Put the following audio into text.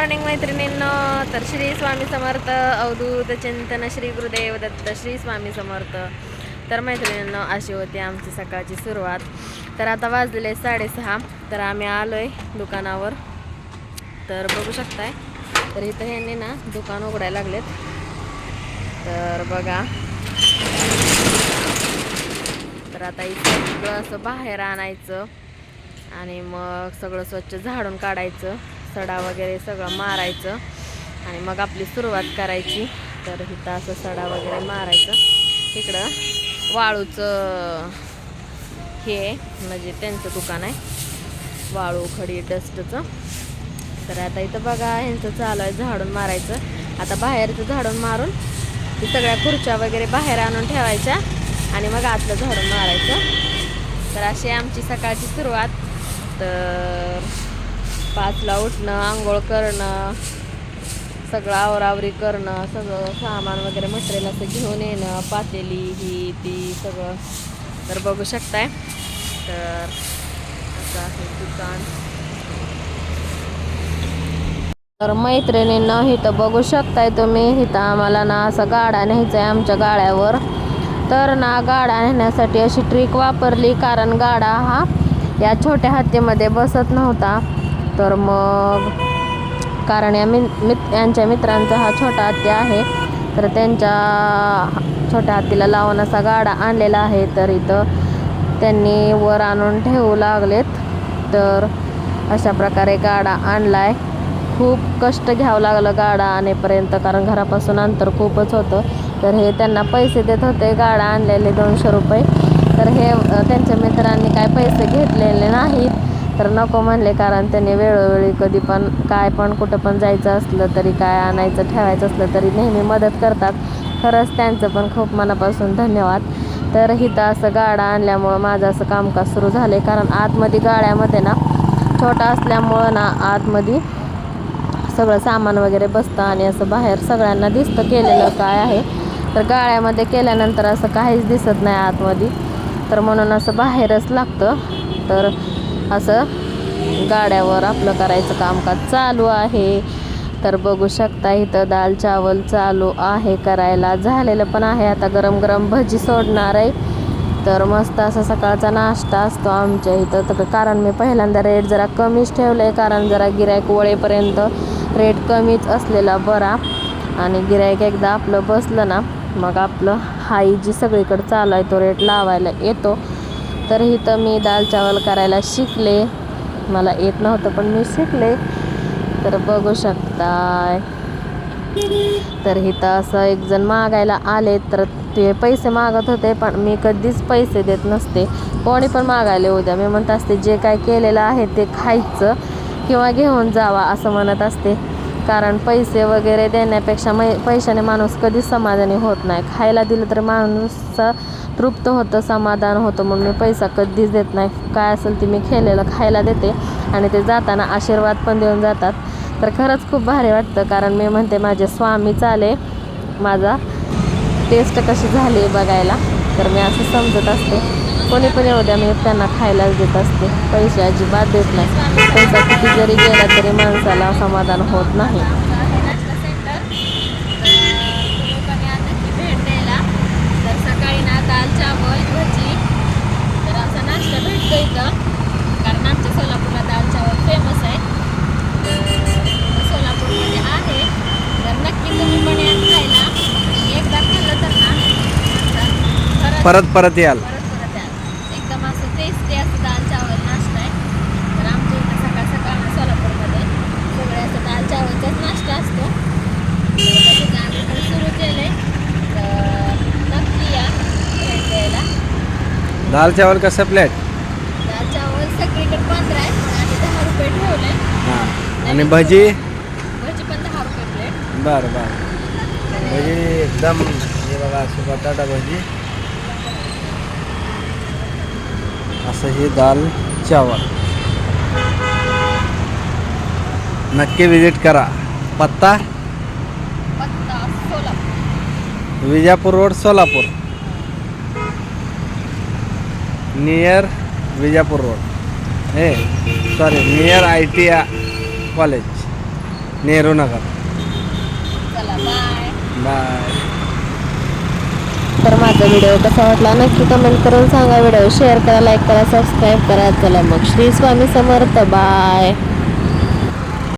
Morning मैत्रिणींनो. तर श्री स्वामी समर्थ अवधूत चिंतन श्री गुरुदेव दत्त श्री स्वामी समर्थ. तर मैत्रिणींनो अशी होती आमची सकाळची सुरुवात. तर आता वाजलेले साडेसहा. तर आम्ही आलो आहे दुकानावर. तर बघू शकताय तर इथं ह्यांनी ना दुकान उघडायला लागलेत. तर बघा. तर आता इथं सगळं असं बाहेर आणायचं आणि मग सगळं स्वच्छ झाडून काढायचं. सडा वगैरे सगळं मारायचं. आणि मग आपली सुरुवात करायची. तर इथं असं सडा वगैरे मारायचं. इकडं वाळूचं हे आहे, म्हणजे त्यांचं दुकान आहे. वाळू खडी डस्टचं. तर आता इथं बघा ह्यांचं चालू आहे झाडून मारायचं. आता बाहेरचं झाडून मारून ती सगळ्या खुर्च्या वगैरे बाहेर आणून ठेवायच्या. आणि मग आतलं झाडून मारायचं. तर अशी आमची सकाळची सुरुवात. तर पाचला उठणं आंघोळ करणं सगळं आवरावरी करणं सगळं सामान वगैरे मटेरियल असं घेऊन येणं पातेली ही ती सगळं. तर बघू शकताय. तर असं आहे दुकान. तर मैत्रिणींना इथं बघू शकताय तुम्ही. इथं आम्हाला ना असं गाडा न्यायचं आहे आमच्या गाड्यावर. तर ना गाडा नेण्यासाठी अशी ट्रिक वापरली कारण गाडा हा या छोट्या हत्तीमध्ये बसत नव्हता. तर मग कारण या मिन मित यांच्या मित्रांचा हा छोटा हत्ती आहे तर त्यांच्या छोट्या हत्तीला लावून असा गाडा आणलेला आहे तर इथं त्यांनी वर आणून ठेवू लागलेत. तर अशा प्रकारे गाडा आणला आहे खूप कष्ट घ्यावं लागलं गाडा आणेपर्यंत कारण घरापासून अंतर खूपच होतं. तर हे त्यांना पैसे देत होते गाडा आणलेले दोनशे रुपये. तर हे त्यांच्या मित्रांनी काय पैसे घेतलेले नाहीत. तर नको म्हणले कारण त्यांनी वेळोवेळी कधी पण काय पण कुठं पण जायचं असलं तरी काय आणायचं ठेवायचं असलं तरी नेहमी मदत करतात. खरंच त्यांचं पण खूप मनापासून धन्यवाद. तर हिथं असं गाडा आणल्यामुळं माझं असं कामकाज सुरू झालं आहे कारण आतमध्ये गाड्यामध्ये ना छोटा असल्यामुळं ना आतमध्ये सगळं सामान वगैरे बसतं आणि असं बाहेर सगळ्यांना दिसतं केलेलं काय आहे. तर गाळ्यामध्ये केल्यानंतर असं काहीच दिसत नाही आतमध्ये. तर म्हणून असं बाहेरच लागतं. तर असं गाड्यावर आपलं करायचं कामकाज चालू आहे. तर बघू शकता इथं दाल चावल चालू आहे करायला. झालेलं पण आहे. आता गरम गरम भजी सोडणार आहे. तर मस्त असा सकाळचा नाश्ता असतो आमच्या इथं. तर कारण मी पहिल्यांदा रेट जरा कमीच ठेवलं आहे कारण जरा गिरायक वळेपर्यंत रेट कमीच असलेला बरा. आणि गिरायक एकदा आपलं बसलं ना मग आपलं हाई जी सगळीकडे चालू आहे तो रेट लावायला येतो. तर इथं मी दाल चावल करायला शिकले. मला येत नव्हतं पण मी शिकले. तर बघू शकताय. तर इथं असं एक जण मागायला आले तर ते पैसे मागत होते पण मी कधीच पैसे देत नसते. कोणी पण मागायले उद्या मी म्हणत असते जे काय केलेलं आहे ते खायचं किंवा घेऊन जावा असं म्हणत असते. कारण पैसे वगैरे देण्यापेक्षा मै पैशाने माणूस कधीच समाधानी होत नाही. खायला दिलं तर माणूस तृप्त होतं समाधान होतं म्हणून मी पैसा कधीच देत नाही. काय असेल ते मी खेळलेलं खायला देते आणि ते जाताना आशीर्वाद पण देऊन जातात. तर खरंच खूप भारी वाटतं कारण मी म्हणते माझे स्वामी चाले माझा टेस्ट कशी झाली बघायला. तर मी असं समजत असते. कोणी पण येऊ द्या मी त्यांना खायलाच देत असते. पैसे अजिबात देत नाही. पैसा किती जरी गेला तरी माणसाला समाधान होत नाही. भेट द्यायला तर सकाळी ना दाल चावल भजी तर असा नाश्ता भेटतो इथं कारण आमच्या सोलापूरला दाल चावल फेमस आहे तर सोलापूरमध्ये आहे तर नक्की तुम्ही पण या खायला एकदा खाल्लं तर ना परत परत याल परत परत या. एकदम असं टेस्टी असं दाल चावल नाश्ता आहे तर आमच्या इथं सकाळ सकाळ सोलापूरमध्ये सगळे असं दाल चावलचाच नाश्ता असतो तर तसंच आम्ही पण सुरू केलं आहे तर नक्की या भेट द्यायला दाल चावल कसं प्लेट दाल चावल सगळीकडे पंधरा आहे पण आम्ही दहा रुपये ठेवले. हां. आणि भजी? भजी पण दहा रुपये प्लेट. बरं बरं. भजी एकदम हे बघा असं बटाटा भजी. असं हे दाल चावल. नक्की विजिट करा. पत्ता? पत्ता Solapur. Vijapur road Solapur. Near Vijapur road हे sorry near I T college Nehru Nagar चला बाय बाय तर माझा व्हिडिओ कसा वाटला नक्की कमेंट करून सांगा. व्हिडिओ शेअर करा लाईक करा सबस्क्राईब करा. चला मग. श्री स्वामी समर्थ. बाय